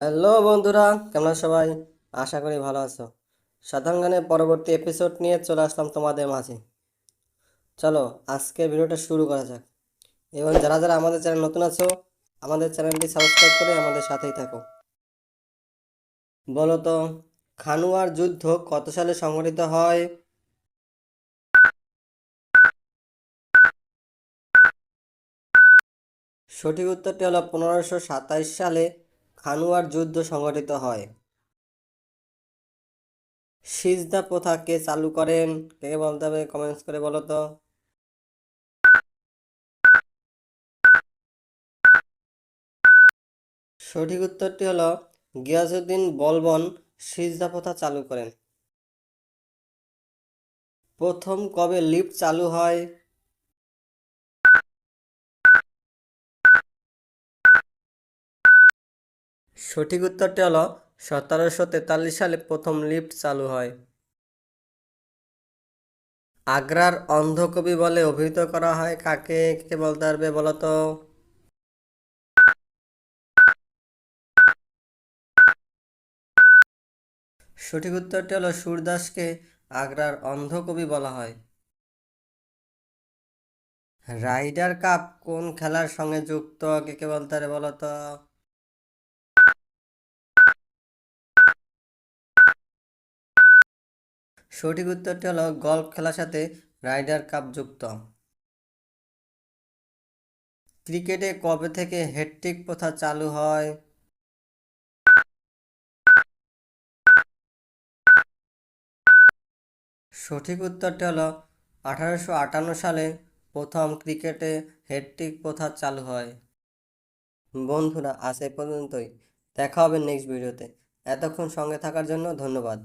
Hello বন্ধুরা, কেমন সবাই? আশা করি ভালো আছো। সাধারণ গানের পরবর্তী এপিসোড নিয়ে চলে আসলাম তোমাদের মাঝে। চলো, আজকে ভিডিওটা শুরু করা যাক। এবং যারা যারা আমাদের চ্যানেল নতুন আছো, আমাদের চ্যানেলটি সাবস্ক্রাইব করে আমাদের সাথেই থাকো। বলো তো, খানুয়ার যুদ্ধ কত সালে সংঘটিত হয়? সঠিক উত্তরটি হলো পনেরোশো সাতাইশ সালে খানুয়ার যুদ্ধ সংঘটিত হয়। সিজদা প্রথা কে চালু করেন কে বলতে হবে? কমেন্টস করে বলো তো। সঠিক উত্তরটি হলো গিয়াসুদ্দিন বলবন সিজদা প্রথা চালু করেন। প্রথম কবে লিফট চালু হয়? সঠিক উত্তরটি হলো সতেরোশো তেতাল্লিশ সালে প্রথম লিফট চালু হয়। আগ্রার অন্ধকবি বলে অভিহিত করা হয়। কাকে কে বলতে পারবে বলতো সঠিক উত্তরটি হলো সূরদাসকে আগ্রার অন্ধকবি বলা হয়। রাইডার কাপ কোন খেলার সঙ্গে যুক্ত? কে কে বলতে পারে বলো সঠিক উত্তরটি হলো গল্ফ খেলার সাথে রাইডার কাপ যুক্ত। ক্রিকেটে কবে থেকে হ্যাটট্রিক প্রথা চালু হয়? সঠিক উত্তরটি হলো আঠারোশো আটান্ন সালে প্রথম ক্রিকেটে হ্যাটট্রিক প্রথা চালু হয়। বন্ধুরা, আজ এ পর্যন্তই। দেখা হবে নেক্সট ভিডিওতে এতক্ষণ সঙ্গে থাকার জন্য ধন্যবাদ।